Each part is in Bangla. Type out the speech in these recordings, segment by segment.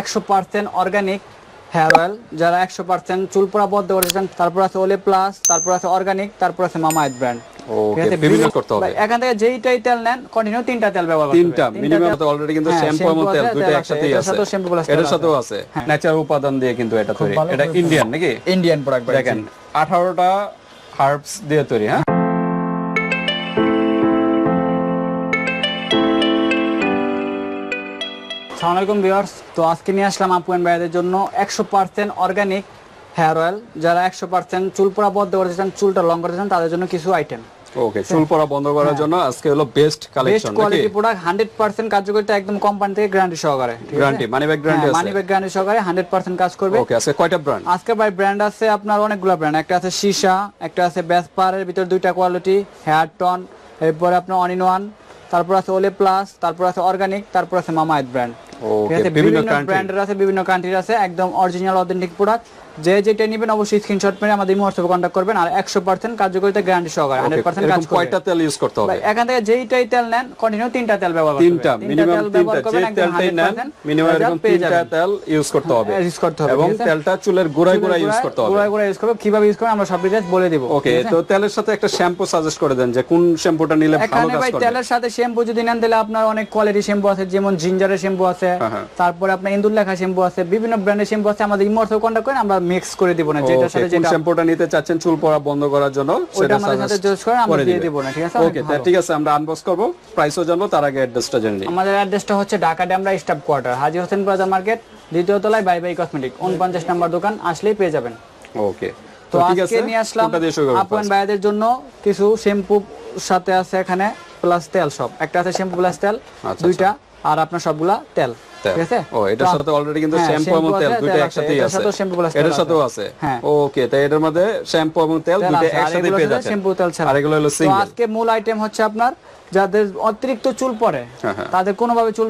একশো পার্সেন্ট অর্গানিক হেয়ার অয়েল যারা একশো পার্সেন্ট চুল পড়া বদ্ধ করেছেন তারপর আছে ওলে প্লাস তারপর আছে অর্গানিক তারপর আছে ব্র্যান্ড বিভিন্ন করতে হবে। এখান থেকে যেইটাই তেল নেন কন্টিনিউ তিনটা তেল ব্যবহার করতে তিনটা মিনিমাম তো অলরেডি কিন্তু হ্যাঁ, শ্যাম্পু এবং তেল আছে। একসাথেই এটার আছে। এটার আছে। সাথেও আছে। হ্যাঁ। ন্যাচারাল উপাদান দিয়ে কিন্তু এটা তৈরি। এটা ইন্ডিয়ান নাকি ইন্ডিয়ান প্রোডাক্ট দেখেন আঠারোটা হার্বস দিয়ে তৈরি হ্যাঁ? সালাম আলাইকুম তো আজকে নিয়ে আসলাম আপু এন্ড ভাইয়াদের জন্য একশো পার্সেন্ট অর্গানিক হেয়ার অয়েল যারা একশো পার্সেন্ট চুল পড়া বদ্ধ করতে চান চুলটা লং করতে চান তাদের জন্য কিছু আইটেম ওকে চুল পড়া বন্ধ করার জন্য আজকে হলো বেস্ট বেস্ট কালেকশন নাকি? কোয়ালিটি প্রোডাক্ট কার্যকরিতা একদম কোম্পানি থেকে গ্যারান্টি সহকারে guarantee money back guarantee money back guarantee সহকারে হান্ড্রেড পার্সেন্ট কাজ করবে। ওকে আজকে কয়টা ব্র্যান্ড আজকে ভাই ব্র্যান্ড আছে আপনার অনেকগুলো ব্র্যান্ড একটা আছে সীসা একটা আছে ব্যাসপারের ভিতর দুইটা কোয়ালিটি হেয়ার টন এরপরে আপনার অনিন ওয়ান তারপর আছে ওলে প্লাস তারপর আছে অর্গানিক তারপর আছে মামায়েত ব্র্যান্ড আছে বিভিন্ন বিভিন্ন ব্র্যান্ডের আছে বিভিন্ন কান্ট্রির আছে একদম অরিজিনাল অথেন্টিক প্রোডাক্ট যে যেটা নেবেন অবশ্যই স্ক্রিনশট মেরে আমাদের হোয়াটসঅ্যাপে কন্ট্যাক্ট করবেন আর একশো পার্সেন্ট কার্যকরিতা গ্যারান্টি সহকারে হান্ড্রেড পার্সেন্ট কাজ করবে কয়টা তেল ইউজ করতে হবে? এখান থেকে যেইটাই তেল নেন কন্টিনিউ তিনটা তেল ব্যবহার করতে তিনটা মিনিমাম তিনটা যে তেলটাই নেন মিনিমাম এরকম তিনটা তেল ইউজ করতে হবে। করতে হবে, এবং তেলটা চুলের গোড়ায় গোড়ায় ইউজ করতে হবে। গোড়ায় গোড়ায় ইউজ করবে কীভাবে ইউজ করবে আমরা সব ডিটেইলস বলে দিব ওকে তো তেলের সাথে একটা শ্যাম্পু সাজেস্ট করে দেন যে কোন শ্যাম্পুটা নিলে ভালো এখানে ভাই তেলের সাথে শ্যাম্পু যদি নেন তাহলে আপনার অনেক কোয়ালিটি শ্যাম্পু আছে যেমন জিঞ্জারের শ্যাম্পু আছে। তারপরে আপনার ইন্দুর লেখা শ্যাম্পু আছে বিভিন্ন ব্র্যান্ডের শ্যাম্পু আছে আমাদের ইমোর্থ কন্ট্যাক্ট করেন আমরা মিক্স করে দিব না সাথে যেটা শ্যাম্পুটা নিতে চাচ্ছেন চুল পড়া বন্ধ করার জন্য ওইটা আমাদের সাথে জোস করেন আমরা দিয়ে দিব। না ঠিক আছে? ওকে ঠিক আছে আমরা আনবক্স করব প্রাইসও জানব তার আগে অ্যাড্রেসটা জেনে নিই। আমাদের অ্যাড্রেসটা হচ্ছে Dhaka Demra staff quarter Haji Hossain plaza market দ্বিতীয় তলায় বাই বাই কসমেটিক উনপঞ্চাশ নম্বর দোকান আসলেই পেয়ে যাবেন। ওকে তো ঠিক আছে আজকে নিয়ে আসলাম আপন ভাইদের জন্য কিছু শ্যাম্পু সাথে আছে এখানে প্লাস তেল সব। একটা আছে শ্যাম্পু প্লাস তেল আচ্ছা, দুইটা। আর আপনার সবগুলা তেল তেল। ঠিক আছে ও এটার সাথে অলরেডি কিন্তু হ্যাঁ, শ্যাম্পু এবং তেল আছে, এটার এটার সাথেও আছে হ্যাঁ। ওকে তাই এটার মধ্যে শ্যাম্পু এবং তেল একসাথে পেয়ে শ্যাম্পু তেল ছাড়া। আর এগুলো হলো সিঙ্গেল আজকে মূল আইটেম হচ্ছে আপনার যাদের অতিরিক্ত চুল পড়ে হ্যাঁ। তাদের কোনোভাবে চুল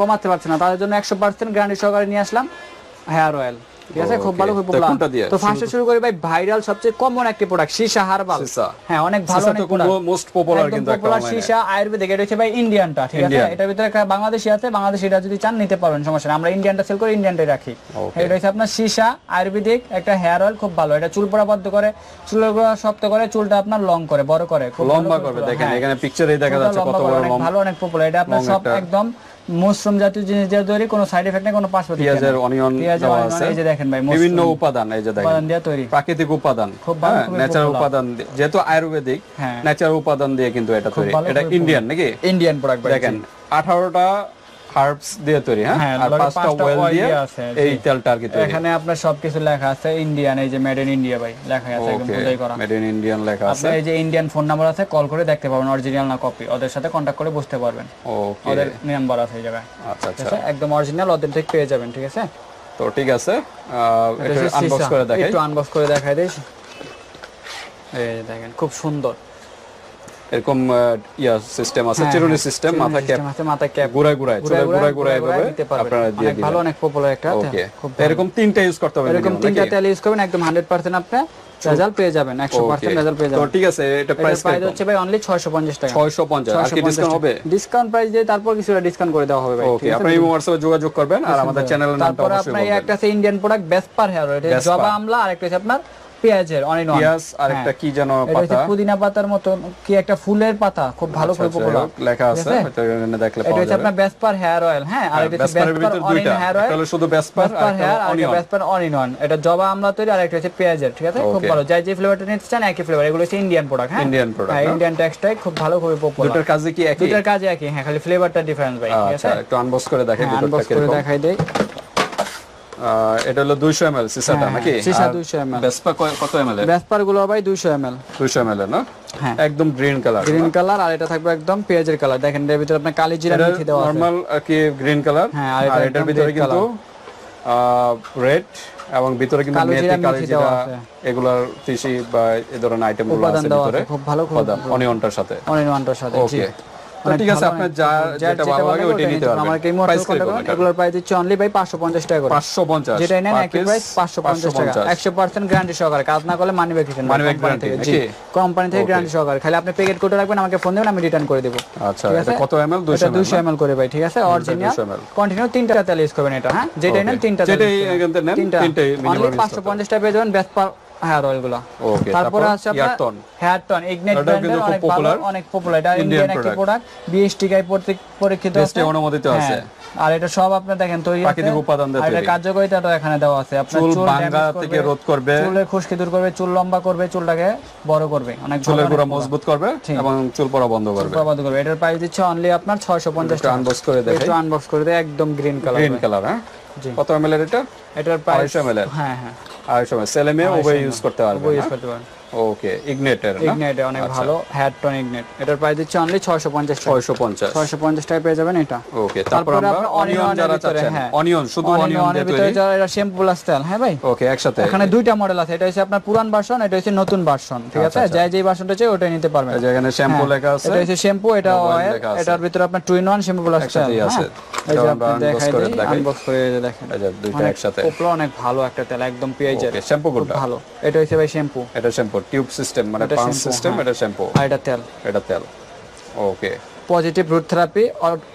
কমাতে পারছে না তাদের জন্য একশো পার্সেন্ট গ্যারান্টি সহকারে নিয়ে আসলাম হেয়ার অয়েল ঠিক আছে? খুব ভালো খুব তো popular। কোনটা দিয়ে? তো ফার্স্টে শুরু করি ভাই ভাইরাল সবচেয়ে কমন একটি প্রোডাক্ট সীসা হারবাল। হ্যাঁ অনেক ভালো অনেক তো খুব product। most popular একদম কিন্তু একটা popular সীসা আয়ুর্বেদিক এটা হচ্ছে ভাই ইন্ডিয়ানটা ঠিক আছে? Indian। এটার ভিতরে একটা বাংলাদেশি আছে বাংলাদেশি এটা যদি চান নিতে পারবেন সমস্যা আমরা ইন্ডিয়ানটা সেল করে ইন্ডিয়ানটাই রাখি। এটা হচ্ছে আপনার সীসা আয়ুর্বেদিক একটা হেয়ার অয়েল খুব ভালো। এটা চুল পড়া বদ্ধ করে শক্ত করে চুলটা আপনার লং করে বড় করে। লম্বা করবে দেখেন হ্যাঁ। এখানে পিকচারেই দেখা যাচ্ছে কত বড় ভালো অনেক পপুলার এটা আপনার সব একদম মশরুম জাতীয় জিনিস দিয়ে তৈরি কোনো সাইড এফেক্ট নেই কোনো পার্শ্ব পেঁয়াজের অনিয়ন দেওয়া আছে। এই যে দেখেন ভাই বিভিন্ন উপাদান এই যে দেখেন। উপাদান দিয়ে তৈরি। প্রাকৃতিক উপাদান খুব ভালো, ন্যাচারাল উপাদান যেহেতু আয়ুর্বেদিক হ্যাঁ। ন্যাচারাল উপাদান দিয়ে কিন্তু এটা তৈরি। এটা ইন্ডিয়ান নাকি? ইন্ডিয়ান প্রোডাক্ট দেখেন আঠারোটা হার্বস দিয়ে তৈরি হ্যাঁ? হ্যাঁ, আর পাঁচটা ওয়েল দিয়ে এই তেলটা আর কি তৈরি। এখানে আপনার সবকিছু লেখা আছে ইন্ডিয়ান এই যে মেড ইন ইন্ডিয়া ভাই লেখা আছে একদম খোদাই করা। মেড ইন ইন্ডিয়ান লেখা আছে। এই যে ইন্ডিয়ান ফোন নাম্বার আছে কল করে দেখতে পারবেন অরিজিনাল না কপি ওদের সাথে কন্ট্যাক্ট করে বুঝতে পারবেন। ওকে ওদের নাম্বার আছে এই জায়গায়। আচ্ছা আচ্ছা। একদম অরিজিনাল অথেন্টিক পেয়ে যাবেন ঠিক আছে? তো ঠিক আছে এটা আনবক্স করে দেখাই। একটু আনবক্স করে দেখাই দিই এই দেখেন খুব সুন্দর। এরকম ইয়া সিস্টেম আছে হ্যাঁ, চিরুনি হ্যাঁ, সিস্টেম মাথা ক্যাপ আছে, মাথা ক্যাপ গুড়ায় গুড়ায় চুলের গুড়ায় গুড়ায় এভাবে আপনারা দিয়ে অনেক ভালো অনেক পপুলার একটা ওকে এরকম তিনটা ইউজ করতে হবে এরকম তিনটা তেল ইউজ করবেন একদম হান্ড্রেড পার্সেন্ট আপনি রেজাল্ট পেয়ে যাবেন একশো Okay. পার্সেন্ট রেজাল্ট পেয়ে যাবেন। তো ঠিক আছে এটা প্রাইস প্রাইস হচ্ছে ভাই অনলি ছয়শো পঞ্চাশ টাকা। ছয়শো পঞ্চাশ। আর কি ডিসকাউন্ট হবে? ডিসকাউন্ট প্রাইস দিয়ে তারপর কিছুটা ডিসকাউন্ট করে দেওয়া হবে ভাই। ওকে আপনি এই হোয়াটসঅ্যাপে যোগাযোগ করবেন আর আমাদের চ্যানেলের নামটা তারপর অবশ্যই আপনার এই বলবেন। একটা আছে ইন্ডিয়ান প্রোডাক্ট বেসপার হেয়ার এটা জবা আমলা আর একটা হচ্ছে আপনার পেঁয়াজের অনিন পিয়াজ আর একটা কি যেন পাতা? পুদিনা পাতার মতো কি একটা ফুলের পাতা খুব ভালো করে আচ্ছা, পপুলার যাই হোক, লেখা আছে হয়তো এখানে দেখলে পাওয়া যাবে। আপনার বেসপার হেয়ার অয়েল হ্যাঁ আর এটা হচ্ছে বেসপার ভিতর দুইটা। একটা হলো শুধু বেসপার আর হেয়ার আর অনিয়ন এটা জবা আমলা তৈরি আর একটা হচ্ছে পেঁয়াজের ঠিক আছে? খুব ভালো। যাই যে ফ্লেভারটা নিতে চান একই ফ্লেভার এগুলো হচ্ছে ইন্ডিয়ান প্রোডাক্ট হ্যাঁ? Indian product, হ্যাঁ ইন্ডিয়ান টেক্সটাইল খুব ভালো খুবই পপুলার দুটার কাজে কি একই? দুটার কাজে একই হ্যাঁ খালি ফ্লেভারটা ডিফারেন্স ভাই ঠিক আচ্ছা আছে? একটু আনবক্স করে দেখেন ভিতরটা আনবক্স করে দেখাই দেই। এটা হলো 200 ml সিসাটা হ্যাঁ, নাকি? সীসা আর 200 ml বেসপা কত ml এর? বেসপারগুলো ভাই 200 ml 200 ml না? হ্যাঁ। একদম গ্রিন কালার। গ্রিন কালার আর এটা থাকবে একদম পেঁয়াজের কালার। দেখেন এর ভিতরে আপনার কালি জিরা মেথি দেওয়া আছে। নরমাল কি গ্রিন কালার? হ্যাঁ, আর এটার ভিতরে কিন্তু রেড এবং ভিতরে কিন্তু মেথি কালি জিরা এগুলার তিসি বা এই ধরনের আইটেমগুলো আছে ভিতরে। খুব ভালো খুব অনিয়নটার সাথে। অনিন ওয়ানটার সাথে ওকে ঠিক আছে আপনার যা যেটা ভালো লাগে ওইটাই নিতে পারবেন। আমাকে এই প্রাইস মোটর কি এগুলোর প্রাইস দিচ্ছে অনলি ভাই 550 টাকা করে। 550 যেটাই নেন একই প্রাইস 550 টাকা। 100% গ্যারান্টি সহকারে। কাজ না করলে মানি ব্যাক রিটার্ন? কোম্পানি থেকে গ্যারান্টি সহকারে। খালি আপনি প্যাকেট করে রাখবেন আমাকে ফোন দিবেন আমি রিটার্ন করে দেব। আচ্ছা এটা কত এমএল 200 এটা এমএল 200 ml করে ভাই ঠিক আছে? অরিজিনাল কন্টিনিউ তিনটা তেল ইউজ করবেন এটা হ্যাঁ? যেটাই নেন. তিনটা থেকে নেন, তিনটা। অনলি 550 টাকা পেয়ে যাবেন বেস্ট হেয়ার অয়েলগুলো। তারপরে আছে আপনার হেয়ার টন ইগনেট ব্র্যান্ডের অনেক popular। অনেক পপুলার এটা ইন্ডিয়ান একটি প্রোডাক্ট বিএসটি গাই পরীক্ষিত আছে। অনুমোদিত আছে। হ্যাঁ, আর এটা সব আপনি দেখেন তৈরি প্রাকৃতিক উপাদান দিয়ে এটা কার্যকারিতাটা এখানে দেওয়া আছে। আপনার চুল ভাঙা থেকে রোধ করবে। চুলের খুশকি দূর করবে চুল লম্বা করবে চুলটাকে বড় করবে। অনেক চুলের গোড়া মজবুত করবে এবং চুল পড়া বন্ধ করবে। প্রবাদ করবে। এটার প্রাইস দিচ্ছে অনলি আপনার 650 একটু টাকা। আনবক্স করে দেখাই। একটু আনবক্স করে দেয় একদম গ্রিন কালার গ্রিন কালার হ্যাঁ? কত এমএল এর এটা? এটার প্রাইস 250 ml হ্যাঁ হ্যাঁ। আড়াইশো সময় ছেলে মেয়ে উভয় ইউজ করতে পারবে ইউজ করতে পারেন ওকে ইগনেটের না ইগনাইট অনেক ভালো। হেয়ার টন ইগনাইট এটার প্রাইস দিচ্ছে অনলি 650 650 650 টাকা পেয়ে যাবেন এটা। ওকে তারপর আমরা অনিয়ন যারা চাচ্ছেন অনিয়ন শুধু অনিয়ন দিয়ে অনিয়নের ভিতরে যারা এটা শ্যাম্পু প্লাস তেল হ্যাঁ ভাই? ওকে একসাথে। এখানে দুইটা মডেল আছে। এটা হচ্ছে আপনার পুরান ভার্সন এটা হচ্ছে নতুন ভার্সন ঠিক আছে? যাই যেই ভার্সনটা চাই ওটাই নিতে পারবেন। এই যে এখানে শ্যাম্পু লেখা আছে। এটা হচ্ছে শ্যাম্পু এটা অয়েল এটার ভিতরে আপনার two in one shampoo plus তেল আছে। এই যে আপনি দেখাই দিই আনবক্স করে দেখেন। দুইটা অনেক একসাথে। পপুলার অনেক ভালো একটা তেল একদম পেঁয়াজের ওকে শ্যাম্পু কোনটা ভালো। এটা হচ্ছে ভাই শ্যাম্পু এটা শ্যাম্পু টিউব সিস্টেম মানে এটা পাম্প সিস্টেম। এটা শ্যাম্পু আর এটা তেল। এটা তেল। Okay positive root therapy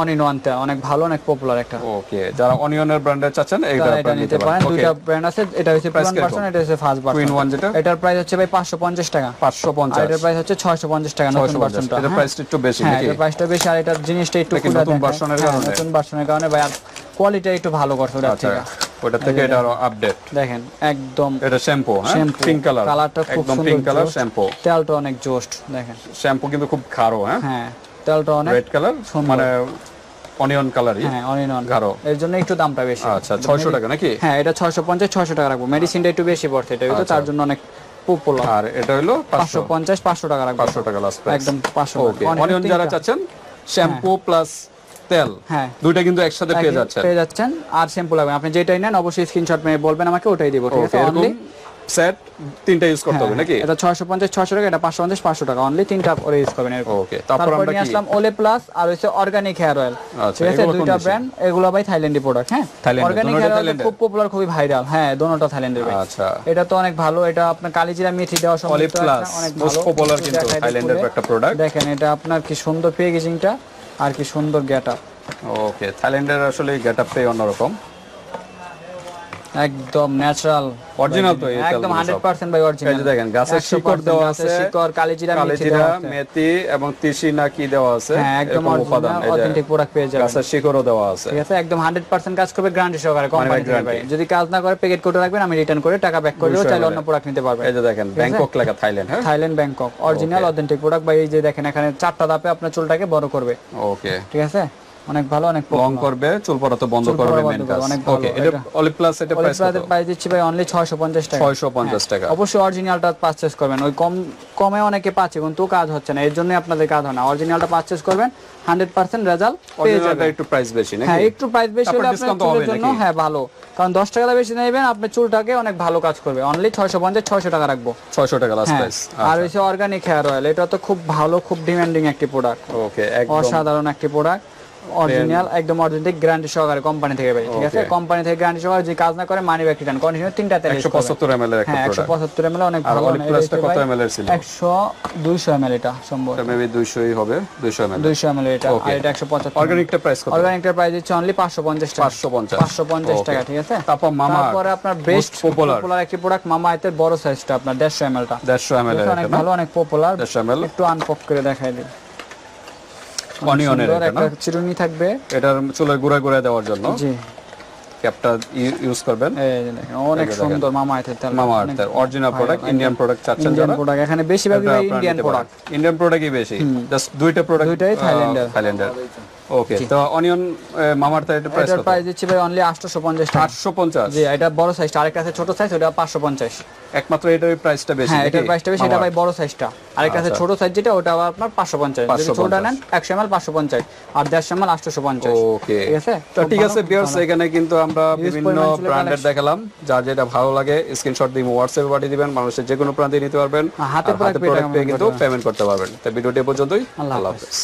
on in one তেল অনেক ভালো অনেক পপুলার একটা। ওকে যারা অনিয়নের ব্র্যান্ডের চাচ্ছেন তারা এটা নিতে পারেন। দুইটা ব্র্যান্ড আছে এটা হচ্ছে কীরকম? ভার্সন এটা হচ্ছে first two in version one যেটা? এটার প্রাইস হচ্ছে ভাই 550 টাকা। আর 550 এটার প্রাইস হচ্ছে 650 টাকা নতুন 650 ভার্সনটা এটা প্রাইসটা একটু বেশি হ্যাঁ নাকি? এটার প্রাইসটা বেশি আর এটার জিনিসটা একটু এটা নতুন এর হ্যাঁ, কারণে? নতুন ভার্সনের কারণে ভাই আর কোয়ালিটি একটু ভালো করছে ওটার আচ্ছা। থেকে। ওটা থেকে এটা আরও আপডেট দেখেন একদম এটা শ্যাম্পু হ্যাঁ? পিঙ্ক কালার কালারটা খুব সুন্দর পিঙ্ক কালার শ্যাম্পু তেলটা অনেক জোস্ট দেখেন। শ্যাম্পু কিন্তু খুব খাড়ো হ্যাঁ? হ্যাঁ তেলটা অনেক রেড কালার মানে অনিয়ন কালারই হ্যাঁ অনিয়ন গাঢ়। এর জন্য একটু দামটা বেশি। আচ্ছা 600 টাকা নাকি? হ্যাঁ এটা 650 600 টাকা রাখব। মেডিসিনটা একটু বেশি পড়ছে এটা আচ্ছা। তো তার জন্য অনেক পপুলার আর এটা হলো 550 500 টাকা রাখব। 500 টাকা লাস্ট একদম 500 ওকে অনিয়ন যারা চাচ্ছেন শ্যাম্পু প্লাস তেল হ্যাঁ। দুইটা কিন্তু একসাথে পেয়ে যাচ্ছেন। পেয়ে যাচ্ছেন আর শ্যাম্পু লাগবে আপনি যেটাই নেন অবশ্যই স্ক্রিনশট মেরে বলবেন আমাকে ওটাই দিব ঠিক আছে? অনলি সেট তিনটা ইউজ করতে হবে নাকি? এটা 650 600 টাকা এটা 550 500 টাকা। অনলি তিনটা করে ইউজ করবেন এরকম। ওকে তারপর আমরা কি? আসলাম ওলে প্লাস আর হচ্ছে অর্গানিক হেয়ার অয়েল ঠিক আছে? দুইটা ব্র্যান্ড এগুলো ভাই থাইল্যান্ডি প্রোডাক্ট হ্যাঁ? অর্গানিক হেয়ার অয়েল খুব পপুলার খুবই ভাইরাল হ্যাঁ দোনোটা থাইল্যান্ডের ভাই। আচ্ছা। এটা তো অনেক ভালো এটা আপনার কালিজিরা মেথি দেওয়া সম্ভব প্লাস মোস্ট পপুলার কিন্তু থাইল্যান্ডের একটা প্রোডাক্ট দেখেন এটা আপনার কি সুন্দর প্যাকেজিংটা আর কি সুন্দর গেট আপ ওকে থাইল্যান্ডের আসলে গেট আপটাই অন্যরকম। একদম ন্যাচারাল Original তো একদম 100% ভাই অরিজিনাল এই যে দেখেন, গাছের শিকড় দেওয়া আছে, শিকড় কালিজিরা কালিজিরা মেথি এবং তিসি না কি দেওয়া আছে হ্যাঁ একদম উপাদান অরিজিনাল অথেন্টিক প্রোডাক্ট পেয়ে যাবেন। গাছের শিকড়ও দেওয়া আছে। ঠিক আছে একদম 100% কাজ করবে গ্যারান্টি সহকারে কোম্পানি থেকে ভাই। যদি কাজ না করে প্যাকেট করে রাখবেন আমি রিটার্ন করে টাকা ব্যাক করে দেবো চাইলে অন্য প্রোডাক্ট নিতে পারবেন। এই যে দেখেন ব্যাংকক লেখা থাইল্যান্ড হ্যাঁ? Thailand Bangkok original authentic product ভাই এই যে দেখেন এখানে চারটা ধাপে আপনার চুলটাকে বড় করবে। ওকে ঠিক আছে? অনেক ভালো অনেক লং করবে চুল পড়া তো বন্ধ করবে মেন কাজ। ওকে এটা অলিভ প্লাস এটা প্রাইস কত? প্রাইস দিচ্ছি ভাই অনলি 650 টাকা। 650 টাকা। অবশ্যই অরিজিনালটা পারচেজ করবেন। ওই কম কমে অনেকে পাচ্ছে কিন্তু কাজ হচ্ছে না এর জন্য আপনাদের কাজ হয় না। অরিজিনালটা পারচেজ করবেন 100% রেজাল্ট পেয়ে যাবেন। একটু প্রাইস বেশি নাকি? হ্যাঁ একটু প্রাইস বেশি হলে আপনার চুলের জন্য হ্যাঁ ভালো। কারণ 10 টাকা বেশি নেবেন আপনার চুলটাকে অনেক ভালো কাজ করবে। অনলি 650 600 টাকা রাখব। 600 টাকা লাস্ট হ্যাঁ প্রাইস আর হচ্ছে অর্গানিক হেয়ার অয়েল এটা তো খুব ভালো খুব ডিমান্ডিং একটি প্রোডাক্ট ওকে একদম। অসাধারণ একটি প্রোডাক্ট অরিজিনাল একদম অরিজিনাল গ্যারান্টি সহকারে কোম্পানি থেকে ভাই ঠিক আছে? কোম্পানি থেকে গ্যারান্টি সহকারে যে কাজ না করে মানি ব্যাক রিটার্ন কন্টিনিউ তিনটা তেল 175 ml এর একটা হ্যাঁ 175 ml অনেক ভালো অলিভ প্লাসটা কত ml এর ছিল? 100 200 ml এটা সম্ভব। এটা মেবি 200ই হবে 200 ml 200 ml এটা আর এটা 175 অর্গানিকটা প্রাইস কত? অর্গানিকটার প্রাইস হচ্ছে অনলি 550 টাকা। 550 550 টাকা ঠিক আছে? তারপর মামা তারপরে আপনার বেস্ট popular। পপুলার একটি প্রোডাক্ট মামা এর বড় সাইজটা আপনার 150 ml টা। 150 ml এর অনেক এটা ভালো অনেক পপুলার 150 ml একটু আনপক করে দেখাই দিই। অনিয়নের একটা চিরুনি থাকবে। এটার চুলের গুঁড়া গুঁড়া দেওয়ার জন্য জি। ক্যাপটা ইউজ করবেন। অনেক সুন্দর মামা আর্থের তেল। মামা আর্থের অরিজিনাল প্রোডাক্ট ইন্ডিয়ান প্রোডাক্ট চাচ্ছেন যারা। প্রোডাক্ট এখানে বেশিরভাগ ইন্ডিয়ান প্রোডাক্ট ইন্ডিয়ান প্রোডাক্টই বেশি। জাস্ট দুইটা প্রোডাক্ট দুইটাই থাইল্যান্ডের। থাইল্যান্ডের ওকে তো অনিয়ন মামার তার এটা প্রাইস কত? প্রাইস দিচ্ছি ভাই অনলি 850 টাকা। 850 জি এটা বড় সাইজটা আরেকটা আছে ছোট সাইজ ওটা 550 একমাত্র এটার প্রাইসটা বেশি হ্যাঁ এটার প্রাইসটা বেশি এটা ভাই বড় সাইজটা আরেকটা আছে ছোট সাইজ যেটা ওটা আবার আপনার 550 যদি 550 ছোটটা নেন 100 ml 550 আর 150 ml 850 ওকে ঠিক আছে? তো ঠিক আছে ভিউয়ার্স এখানে কিন্তু আমরা বিভিন্ন ব্র্যান্ডের দেখালাম। যার যেটা ভালো লাগে স্ক্রিনশট দিয়ে হোয়াটসঅ্যাপে পাঠিয়ে দিবেন। মানুষের যে কোনো প্রান্তে নিতে পারবেন। হাতে প্রোডাক্ট পেয়ে কিন্তু পেমেন্ট করতে পারবেন। তো ভিডিওটি পর্যন্তই আল্লাহ। হাফেজ।